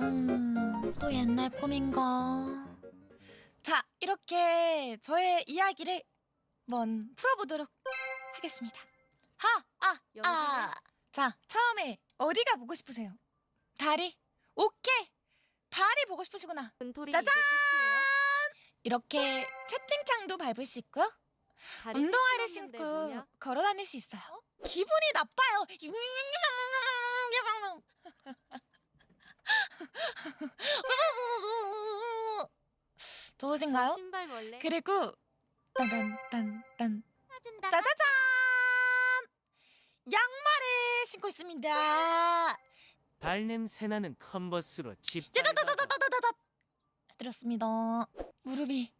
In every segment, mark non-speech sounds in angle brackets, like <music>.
음, 또 옛날 꿈인가? 자, 이렇게 저의 이야기를 한번 풀어보도록 하겠습니다. 하, 아, 아. 자, 처음에 어디가 보고 싶으세요? 다리? 오케이. 발이 보고 싶으시구나. 은토리 짜잔! 이렇게 채팅창도 밟을 수 있고요. 운동화를 신고? 걸어 다닐 수 있어요. 기분이 나빠요. <laughs> 좋으신가요? 신발 멀래? 그리고 딴딴딴딴 사준다. 짜자잔 양말을 신고 있습니다. 발냄새 나는 컨버스로 집 야다다다다다다다 들었습니다. 무릎이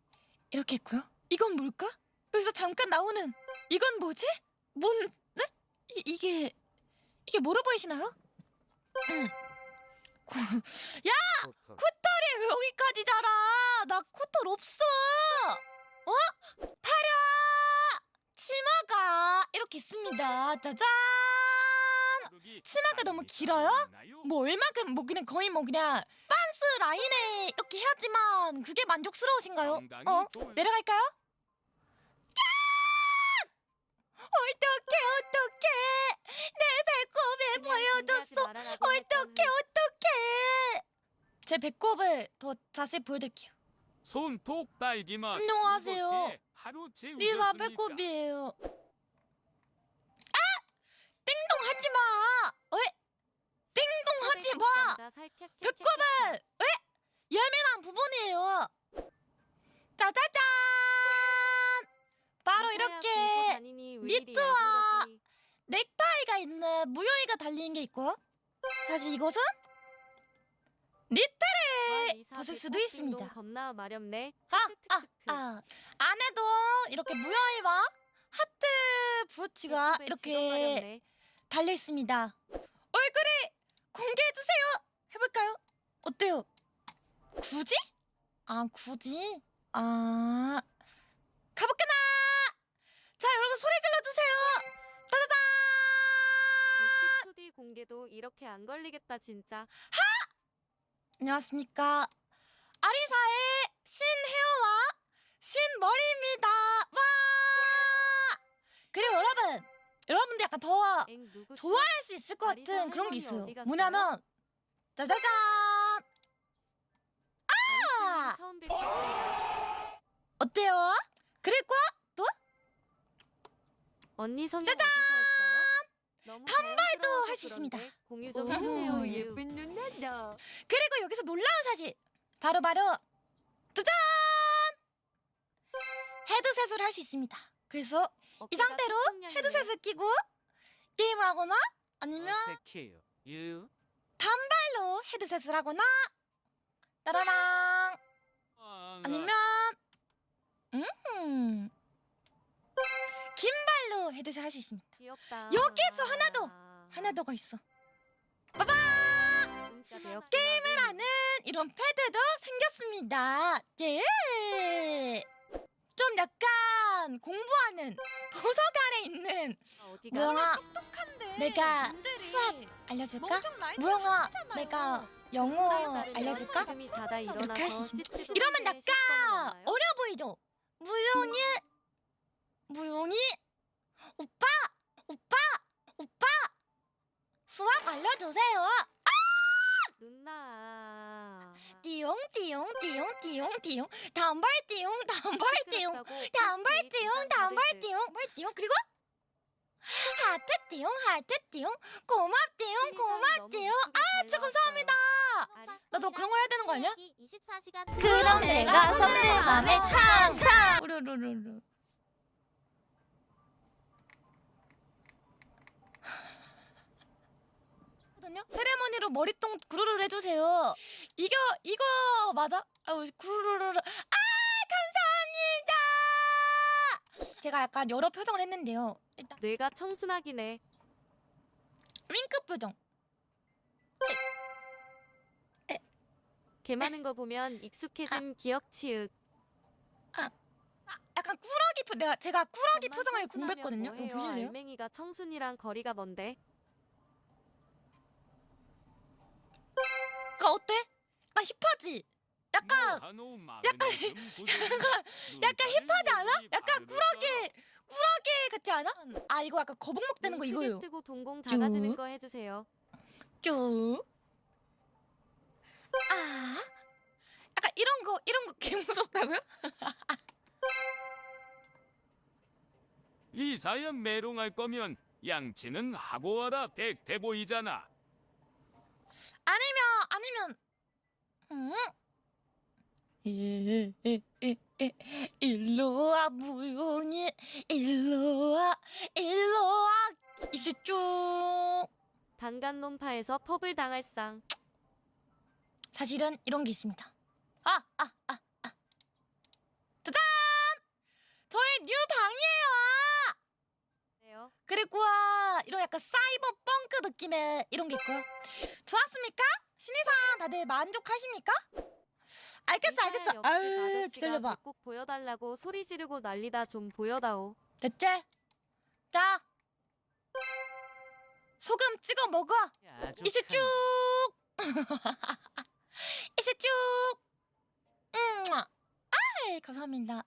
이렇게 있고요. 이건 뭘까? 여기서 잠깐 나오는 이건 뭐지? 뭔? 네? 이, 이게 이게 뭐로 보이시나요? 음. 코- 코털이 왜 여기까지 자라? 나 코털 없어. 어? 파려 치마가 이렇게 있습니다. 짜잔. 치마가 너무 길어요? 뭐 얼마큼 뭐 그냥 거의 뭐 그냥 빤스 라인에 이렇게 해야지만 그게 만족스러우신가요? 어? 내려갈까요? 야! 어떡해 어떡해 내 배꼽에 보여줬어 어떡해 어떡해 제 배꼽을 더 자세히 보여드릴게요 손톱 딸기맛 안녕하세요. 하루 재우셨습니까? 리사 배꼽이에요 아! 띵동 하지마 왜? 띵동 하지 마 배꼽은 왜? 예민한 부분이에요. 짜자잔! 바로 이렇게 니트와 넥타이가 있는 무용이가 달린 게 있고요. 사실 이것은 니트를 벗을 수도 있습니다. 겁나 마렵네. 아, 아. 아. 안에도 이렇게 무용이와 하트 브로치가 이렇게. 달려 있습니다. 얼굴을 공개해 주세요. 해볼까요? 어때요? 굳이? 아 굳이? 아 가볼까나? 자 여러분 소리 질러 주세요. 따다다. 60초 뒤 공개도 이렇게 안 걸리겠다 진짜. 안녕하십니까? 아리사의 신헤어와 신머리입니다. 와. 그리고 여러분, 여러분들 약간 더? 좋아할 수 있을 것 같은 그런 게 있어요. 뭐냐면 짜자잔. 뵙겠습니다. 어때요? 그릴까? 또? 언니 성형 했어요? 너무 단발도 자연스러워서 할수 있습니다. 공유 좀 해주세요. 오, 유유. 누나다. 그리고 여기서 놀라운 사실 바로 바로 짜잔 헤드셋을 할 수 있습니다. 그래서 이 어깨가 상태로. 헤드셋을 끼고 게임을 하거나 아니면 어색해요. 유. 단발로 헤드셋을 하거나 따라랑 아, 아니면 음 긴발로 헤드셋 할수 있습니다. 귀엽다. 여기에서 하나 더! 하나 더가 있어. 진짜 배웠구나. 게임을 하는 이런 패드도 생겼습니다. 예. 좀 약간 공부하는 도서관에 있는 어디가? 무영아 똑똑한데. 내가 님들이 수학 알려줄까? 멍청 라이트 무영아 하잖아요. 내가 영어 다른 알려줄까? 자다 이렇게 할수 일어나서 있습니다. 이러면 약간? 어려 보이죠? 무용이 무용이 오빠! 오빠! 오빠! 수학 알려주세요. 누나. 띠용 띠용 띠용 띠용 띠용. 단발 띠용 단발 띠용. 시끄럽다고? 단발 삐삐 띠용 단발 띠용 뭘 띠용. 그리고 하트 띠용 하트 띠용. 고맙 띠용 고맙 띠용. 잘저 감사합니다. 나도 그런 거 해야 되는 거 아니야? 24시간. 그럼 내가 선배 맘에 탕탕. 우르르르르 거든요? 세레머니로 머리통 구르르 해주세요. 이거 이거 맞아? 아우 구르르르 아 감사합니다. 제가 약간 여러 표정을 했는데요. 일단 뇌가 청순하기네. 윙크 표정. 개 많은 거 보면 익숙해진 기억 치읓. 약간 꾸러기 표 내가 제가 꾸러기 표정을 공부했거든요. 이거? 보실래요? 알맹이가 청순이랑 거리가 먼데. 약간 힙하지? 약간 <laughs> 약간 약간 약간 힙하지 않아? 약간 쿨하게 쿨하게 같지 않아? 아 이거 약간 거북목 되는 거 눈 크게 이거요. 뜨고 동공 작아지는 쭉. 거 해주세요. 쭉. 아. 약간 이런 거 이런 거 개 무섭다고요? 이 사연 메롱할 거면 양치는 하고 와라 백대 보이잖아. 아니면 아니면 음. 일로 와 무용이 일로 와 일로 와 이제 쭉 단간론파에서 펍을 당할 상. 사실은 이런 게 있습니다. 아, 아, 아, 아. 짜잔! 저의 뉴 방이에요. 네요. 그리고 아, 이런 약간 사이버 펑크 느낌의 이런 게 있고요. 좋았습니까? 신이상 다들 만족하십니까? 알겠어, 알겠어. 아유, 기다려봐. 꼭 보여달라고 소리 지르고 난리다 좀 보여다오. 됐지? 자, 소금 찍어 먹어. 이제 쭉. <laughs> 이제 쭉. 음, 아, 감사합니다.